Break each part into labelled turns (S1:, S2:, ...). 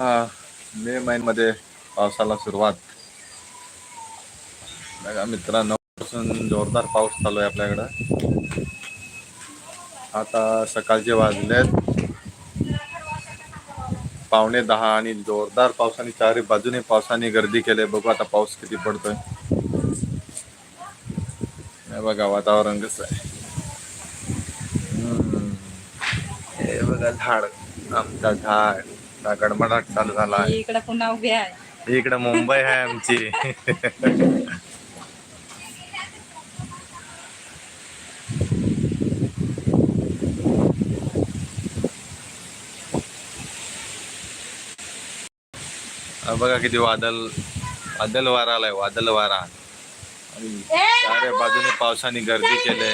S1: मे महिन्यामध्ये पावसाला सुरुवात. बघा मित्रांनो पासून जोरदार पाऊस चालू आहे आपल्याकडं. आता सकाळचे वाजलेत. पावणे दहा आणि जोरदार पावसाने चारही बाजूने पावसाने गर्दी केली बघू आता पाऊस किती पडतोय. हे बघा वातावरण कसं आहे हे बघा झाड आमचा झाड. गडमडाट चालू झाला आहे.
S2: इकडे पुन्हा उभे आहे.
S1: इकडे मुंबई आहे आमची. बघा किती वादळ वादळ वारा आलाय वादळ वारा चारे बाजूने पावसाने गर्दी केले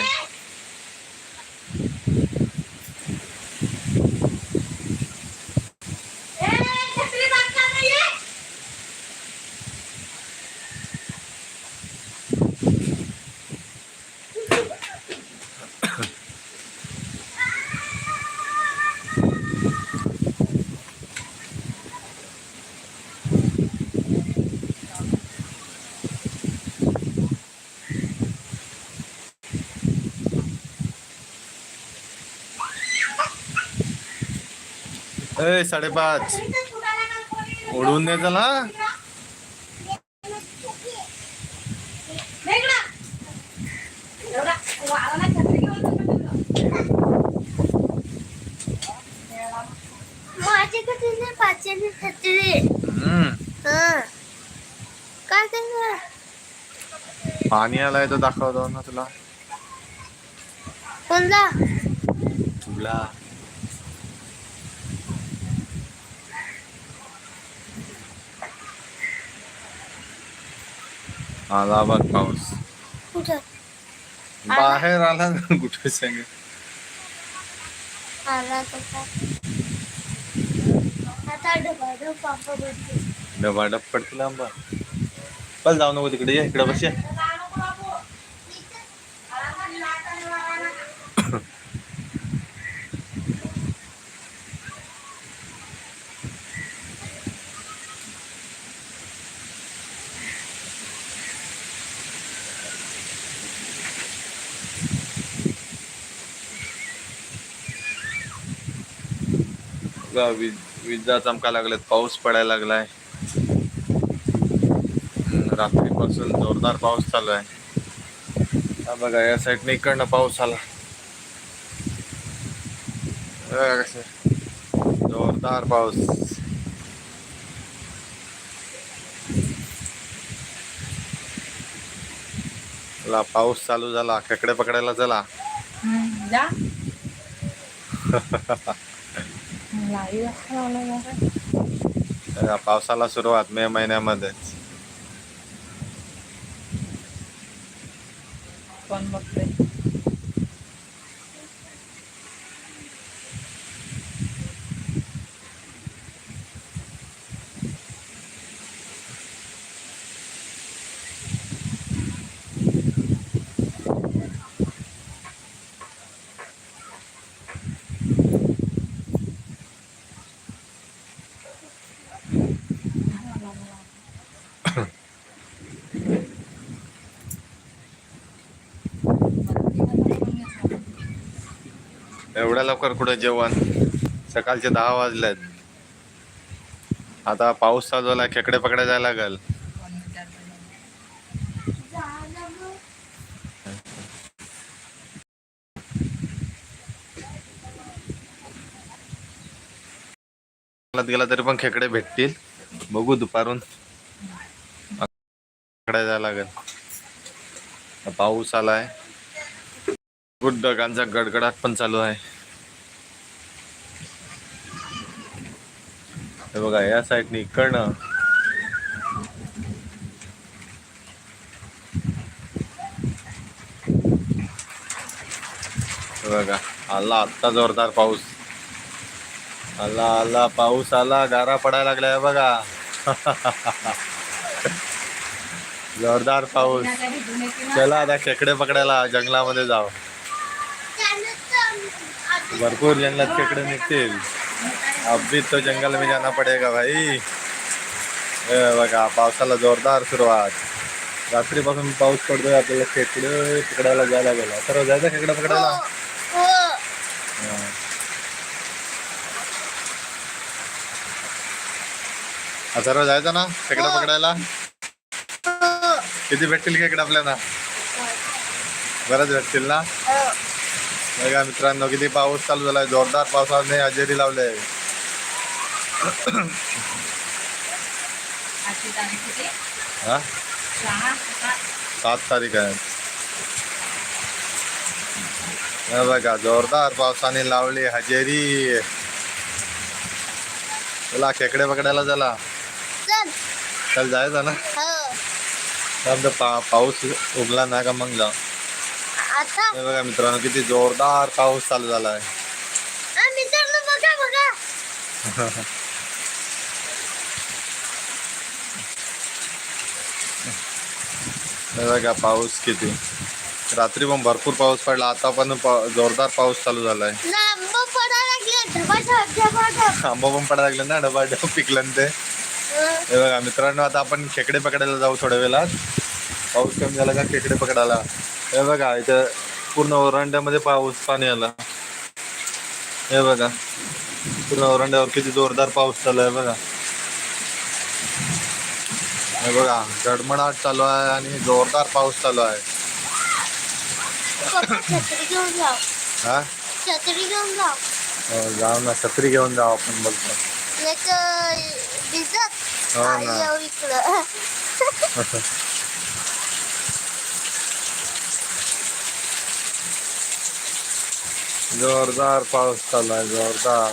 S1: ए साडेपाच. उडवून दे चला पाणी आलाय तो दाखवतो ना तुला. तुला. आला बघ पाऊस बाहेर आला ना कुठे सांग?
S3: डबा डब
S1: पडतील आंबा. चल जाऊ नको तिकडे ये इकडे बस बघा, वीज विजा चमका लागल्यात पाऊस पडायला लागलाय. रात्रीपासून जोरदार पाऊस चालू आहे. हा बघा या साईडने इकडनं पाऊस आला. बघा कसं जोरदार पाऊस. चला पाऊस चालू झाला. खेकडे पकडायला चला.
S2: लाईव्ह
S1: पावसाला सुरुवात मे महिन्यामध्येच.
S2: कोण
S1: बघते लवकर कुठे जेवण? सकाळचे दहा वाजले आता पाऊस चालू झाला खेकडे पकडे जायला लागल. गेला तरी पण खेकडे भेटतील. बघू दुपारून. जायला लागेल. पाऊस आलाय. गुड ढगांचा गडगडाट पण चालू आहे. हे बघा या साईडने इकडनं. बघा आला आत्ता जोरदार पाऊस. आला आला पाऊस आला गारा पडायला लागलाय बघा. जोरदार पाऊस. चला आता खेकडे पकडायला जंगलामध्ये जाऊ.
S3: त्यानंतर
S1: भरपूर जंगलात खेकडे निघतील. अभी तो जंगल में जाना पडेगा भाई। बघा पावसाला जोरदार सुरुवात। रात्रीपासून पाऊस पडतोय आपल्याला खेकडे पकडायला जायला गेला तर जायचं खेकडे पकडायला? सर्व जायचं ना खेकडे पकडायला? किती भेटतील खेकडे आपल्याला? बरंच भेटतील ना?
S3: हो.
S1: बघा मित्रांनो किती पाऊस चालू झालाय. जोरदार पावसाने हजेरी लावले हा?
S2: सात
S1: तारीख आहे बघा जोरदार पावसाने लावली हजेरी। चला खेकडे पकडायला चला।
S3: चल।
S1: जायचं ना?
S3: हो।
S1: पा पाऊस उगला ना का मग जा हे बघा मित्रांनो किती जोरदार पाऊस चालू झाला आहे
S3: आ, मित्रांनो बघा
S1: हे पाऊस किती. रात्री पण भरपूर पाऊस पडला आता पण जोरदार पाऊस चालू
S3: धबाधब धबाधब
S1: आंबा पण पडायला लागले ना डबा डब पिकलं ना ते.
S3: हं.
S1: हे बघा मित्रांनो आता आपण खेकडे पकडायला जाऊ थोड्या वेळात. पाऊस कमी झाला का खेकडे पकडायला. हे बघा इथं पूर्ण ओरांड्यामध्ये पाऊस पाणी आला. हे बघा पूर्ण ओरांड्यावर किती जोरदार पाऊस चालू आहे बघा. हे बघा गडमडाट चालू आहे आणि जोरदार पाऊस चालू आहे. हा?
S3: छत्री घेऊन जाऊ
S1: हो, जाऊ ना छत्री घेऊन जाऊ आपण बघतो.
S3: नाही तर भिजत
S1: हो ना.
S3: आई येऊ इकडं.
S1: जोरदार पाऊस चालू आहे जोरदार.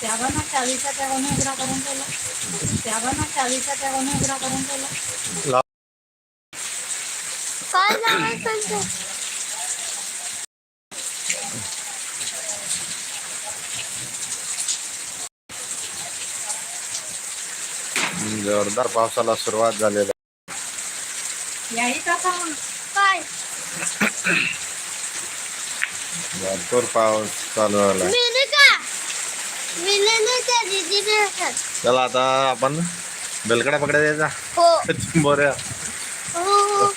S2: त्या ना चाळीचा त्या उघडा करून ठेवला त्या ना चाळीचा त्या उघडा करून ठेवला
S3: काय झालं
S1: जोरदार पावसाला सुरुवात झालेली आहे.
S3: काय
S1: भरपूर पाऊस चालू झाला चला आता आपण बेलकडा पकडायचा
S3: हो.
S1: बोऱ्या.
S3: हो.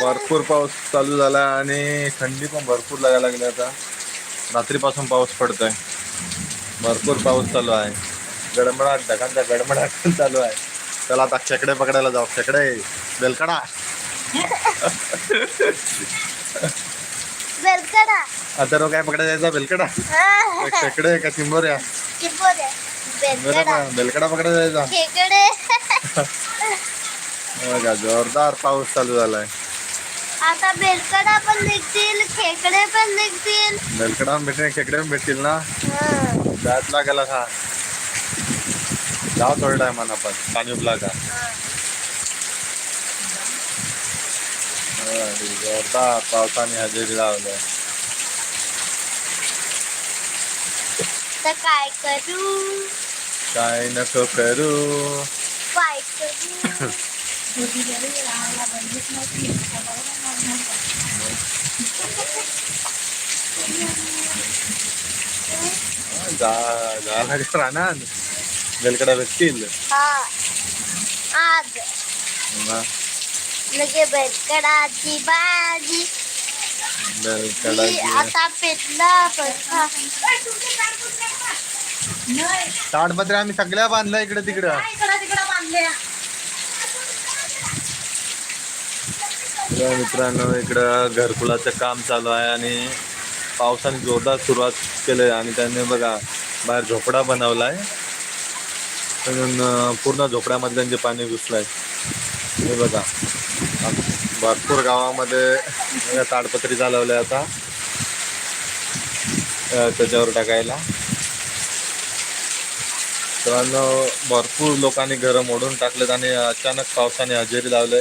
S1: भरपूर पाऊस चालू झाला आणि थंडी पण भरपूर लागायला लागली आता. रात्रीपासून पाऊस पडतोय. भरपूर पाऊस चालू आहे. गडमडाट ढगांचा गडमडाट चालू आहे. चला आता खेकडे पकडायला जाऊ. खेकडे बेलकडा.
S3: बेलकडा
S1: आता काय पकडायला जायचा? बेलकडा
S3: हा.
S1: खेकडे का चिंबोऱ्या?
S3: चिंबोऱ्या. बेलकडा
S1: बेलकडा पकडायला जायचा?
S3: खेकडे.
S1: बघा जोरदार पाऊस चालू झालाय.
S3: आता बेलकडा पण निघतील खेकडे पण निघतील.
S1: बेलकडा पण भेटतील खेकडे पण भेटतील ना?
S3: हा.
S1: जात लागायला का जाऊ थोडा टायमान आपण पाणी उबला का हा, जोरदार पावसाने हजेरी लावलंय
S3: तर काय करू
S1: काय नको करू
S3: काय करू
S2: दुधी जरी राहायला बंदीच नव्हती आता बरोबर मग नव्हतं.
S1: जा झाला का राहणार बेलकडा भेटतील
S3: हा आज लगे बेलकडाची भाजी आता पेटला
S1: ताडपत्रे आम्ही सगळ्या बांधल्या इकडे तिकडं.
S2: काय इकडं तिकडं बांधल्या.
S1: तर मित्रांनो इकडं घरकुलाचं काम चालू आहे आणि पावसाने जोरदार सुरुवात केली आहे आणि त्यांनी बघा बाहेर झोपडा बनवला आहे म्हणून पूर्ण झोपड्यामधलं जे पाणी घुसलं आहे हे बघा. भरपूर गावामध्ये ताडपत्री चालवलं आहे आता त्याच्यावर टाकायला. मित्रांनो भरपूर लोकांनी घरं मोडून टाकलेत आणि अचानक पावसाने हजेरी लावले.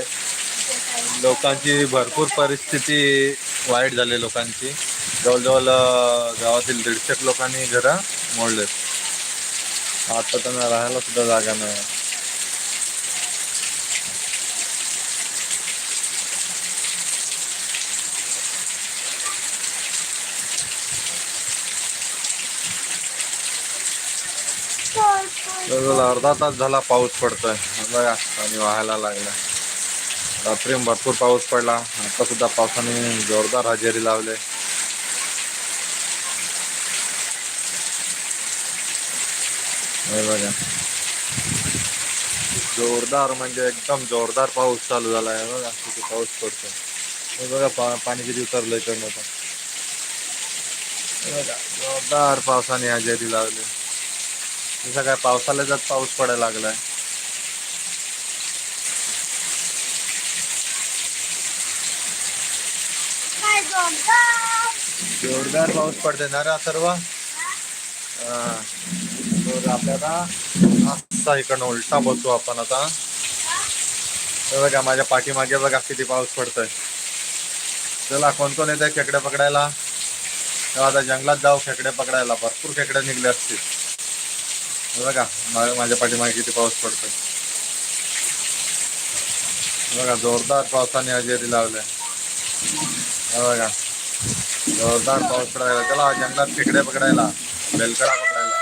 S1: लोकांची भरपूर परिस्थिती वाईट झाली लोकांची. जवळजवळ गावातील दीडशेक लोकांनी घरं मोडलेत. आता त्यांना राहायला सुद्धा जागा नाही. जवळजवळ अर्धा तास झाला पाऊस पडतोय. बघा पाणी वाहायला लागला. रात्री भरपूर पाऊस पडला. आता सुद्धा पावसाने जोरदार हजेरी लावले. हे बघा. जोरदार म्हणजे एकदम जोरदार पाऊस चालू झाला आहे. बघा किती पाऊस पडतो हे बघा पा पाणी किती उतरलं इकडनं पण बघा जोरदार पावसाने हजेरी लावली. जसं काय पावसाला जात पाऊस पडायला लागलाय
S3: जोरदार.
S1: जोरदार पाऊस पडते ना रे सर्व? तर आपल्याला असा इकडनं उलटा बसू आपण आता. बघा माझ्या पाठीमागे बघा किती पाऊस पडतोय. चला कोण कोण येते खेकडे पकडायला? तेव्हा आता जंगलात जाऊ खेकडे पकडायला. भरपूर खेकडे निघले असतील. बघा माझ्या पाठीमागे किती पाऊस पडतोय. हे बघा जोरदार पावसाने हजेरी लावले बघा जोरदार पाऊस पडायला चला जंगलात खेकडे पकडायला बेलकडा पकडायला.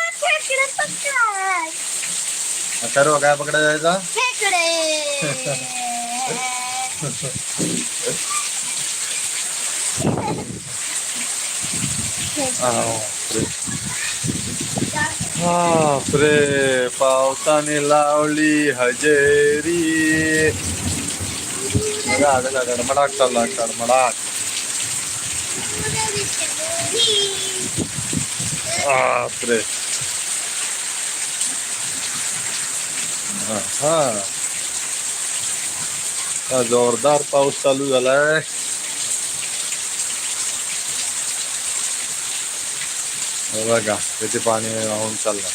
S1: सर्व काय पकडायला? जायचा बापरे पावसाने लावली हजेरी. मडाक चालला गडमडाट बापरे. हा. हा जोरदार पाऊस चालू झालाय. बघा किती पाणी वाहून चाललं.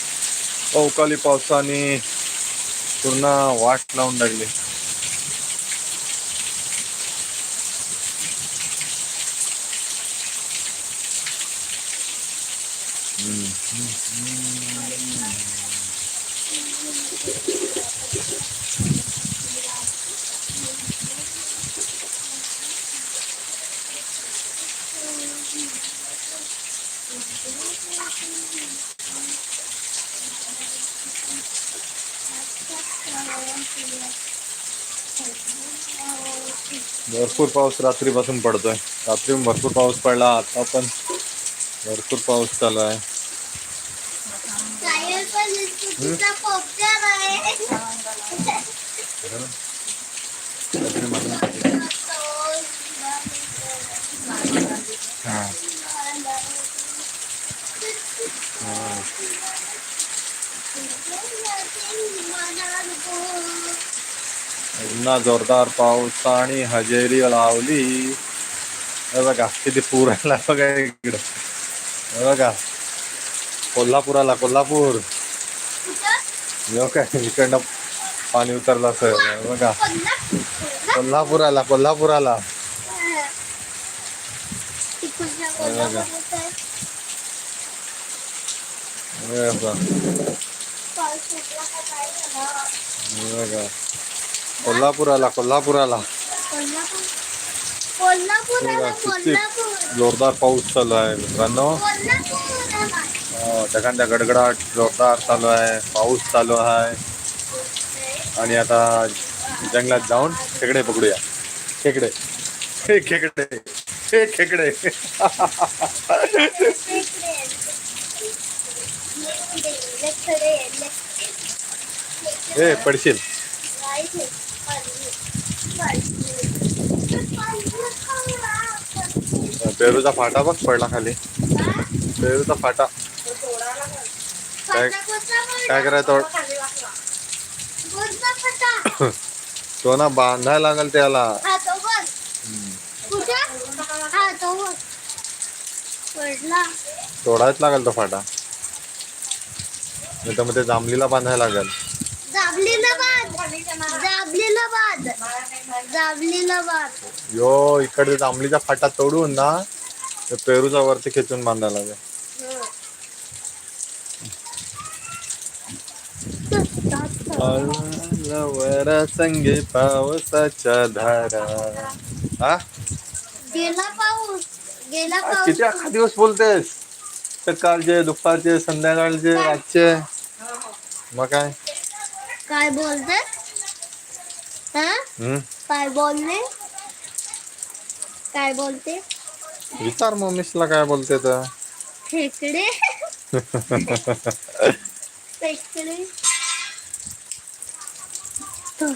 S1: अवकाळी पावसाने पूर्ण वाट लावून लागली भरपूर पाऊस रात्रीपासून पडतोय. रात्री पण भरपूर पाऊस पडला आता पण भरपूर पाऊस चालू आहे.
S3: सायल पण तुझा पोपटर आहे.
S1: रात्री म्हणून- हा. पुन्हा जोरदार पाऊस आणि हजेरी लावली. हे बघा किती पूर आला बघा इकडं. हे बघा कोल्हापूर आला कोल्हापूर. काय इकडनं पाणी उतरलं असं बघा कोल्हापूर आला कोल्हापूर आला. बघा. बघा. कोल्हापूर आला कोल्हापूर आला
S3: कोल्हापूर
S1: बघा,
S3: आला,
S1: किती जोरदार पाऊस चालू आहे मित्रांनो. हो, ढगांच्या गडगडाट जोरदार चालू आहे पाऊस चालू आहे. आणि आता जंगलात जाऊन खेकडे पकडूया. खेकडे. हे खेकडे हे खेकडे. हे पडशील. पेरूचा फाटा बघ पडला खाली. पेरूचा फाटा. काय काय करायचं तो- ना बांधायला लागेल त्याला. तोडायच लागेल तो फाटा. नाही तर मग ते जांभलीला बांधायला लागेल.
S3: जाबलीला बाद जाबलीला बाद जाबलीला बाद
S1: यो इकडे जांभलीचा फाटा तोडून ना ते पेरूचा वरती खेचून बांधायला लागेल. वर संगे पावसाच्या धारा. हा?
S3: गेला पाऊस. गेला
S1: आज
S3: पाऊस.
S1: किती अख्खा दिवस बोलतेस? सकाळचे दुपारचे संध्याकाळचे रातचे. मग काय?
S3: काय बोलते हा काय बोलले काय बोलते
S1: विचार मम्मीसला काय बोलते तर
S3: खेकडे खेकडे तो,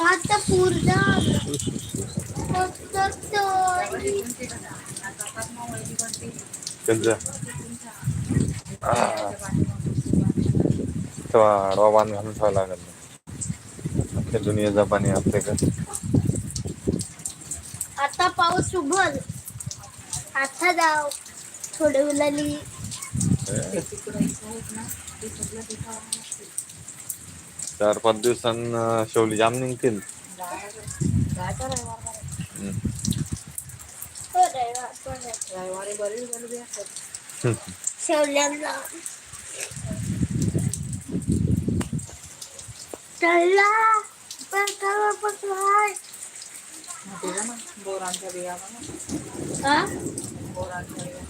S3: आता पूर्ण
S1: आडवा बांध घालून ठेवा लागेल. अख्ख्या दुनियेचा पाणी आपल्याकडे
S3: आता पाऊस उभल आता जाव. थोडे उलाली.
S1: चार पाच दिवसांना शेवली जाम निघतील हम्म.
S3: हो रविवार, हो रविवार.
S2: रविवारी बरीच गर्दी असते
S3: शेवल्यांना चला पकवा पकवाय
S2: बोरांच्या बिया
S3: हा
S2: बोरांच्या बिया